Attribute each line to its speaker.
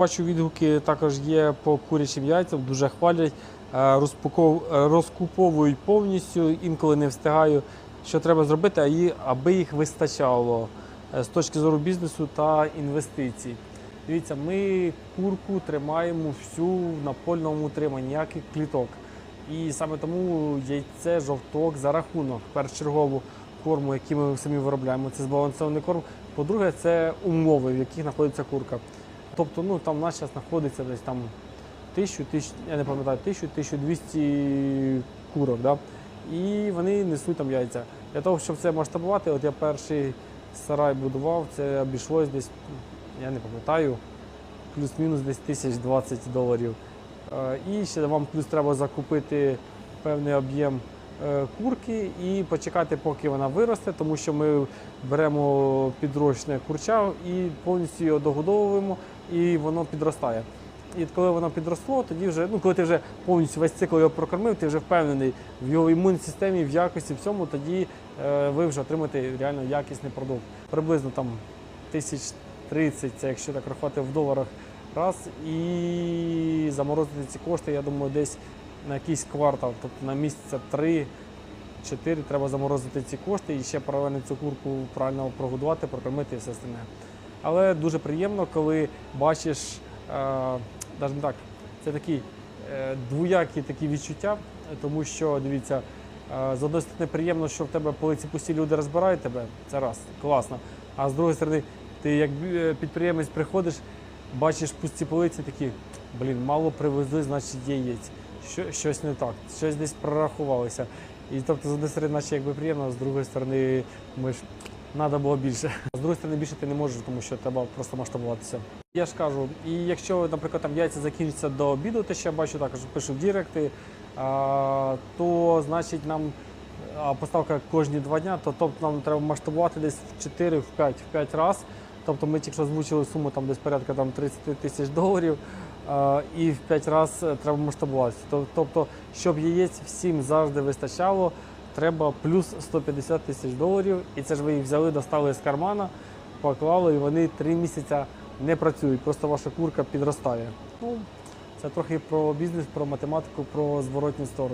Speaker 1: Бачу, відгуки також є по курячим яйцям, дуже хвалять, е, е, розкуповують повністю, інколи не встигаю, що треба зробити, аби їх вистачало е, з точки зору бізнесу та інвестицій. Дивіться, ми курку тримаємо всю в напольному утриманні, ніяких кліток. І саме тому яйце, жовток за рахунок першочергово корму, який ми самі виробляємо, це збалансований корм. По-друге, це умови, в яких знаходиться курка. Тобто, ну там у нас зараз знаходиться десь там тисячу, тисяч, я не пам'ятаю, тисячу, 1200 курок. Да? І вони несуть там яйця. Для того, щоб це масштабувати, от я перший сарай будував, це обійшлось десь, я не пам'ятаю, плюс-мінус десь тисяч 20 доларів. Е, І ще вам плюс треба закупити певний об'єм курки і почекати, поки вона виросте, тому що ми беремо підрощне курча і повністю його догодовуємо, і воно підростає. І коли воно підросло, тоді вже, ну коли ти вже повністю весь цикл його прокормив, ти вже впевнений в його імунній системі, в якості, в цьому, тоді е, ви вже отримаєте реально якісний продукт. Приблизно там тисяч 30, це якщо так рахувати в доларах раз, і заморозити ці кошти, я думаю, десь на якийсь квартал, тобто на місяця 3 4 треба заморозити ці кошти і ще паралельно цю курку правильно прогодувати, прокормити і все остальне. Але дуже приємно, коли бачиш, е, навіть не так, це такі е, двоякі такі відчуття, тому що дивіться, е, з одної сторони приємно, що в тебе полиці пусті люди розбирають тебе, це раз, класно. А з другої сторони, ти як е, підприємець приходиш, бачиш пусті полиці, такі, блін, мало привезли, значить є яєць. Що, щось не так, щось десь прорахувалося. І тобто, з однієї сторони, наче якби приємно, з другої сторони, ми ж треба було більше. З другої сторони, більше ти не можеш, тому що треба просто масштабуватися. Я ж кажу, і якщо, наприклад, там яйця закінчаться до обіду, те, що я бачу також, пишу в діректи, а, то значить нам а поставка кожні два дня, то тобто нам треба масштабувати десь в 4, в 5, в 5 разів. Тобто ми тільки що озвучили суму там десь порядка там 30 тисяч доларів. І в 5 разів треба масштабуватися. Тобто, щоб яєць всім завжди вистачало, треба плюс 150 тисяч доларів. І це ж ви їх взяли, достали з кармана, поклали, і вони 3 місяці не працюють. Просто ваша курка підростає. Ну, це трохи про бізнес, про математику, про зворотню сторону.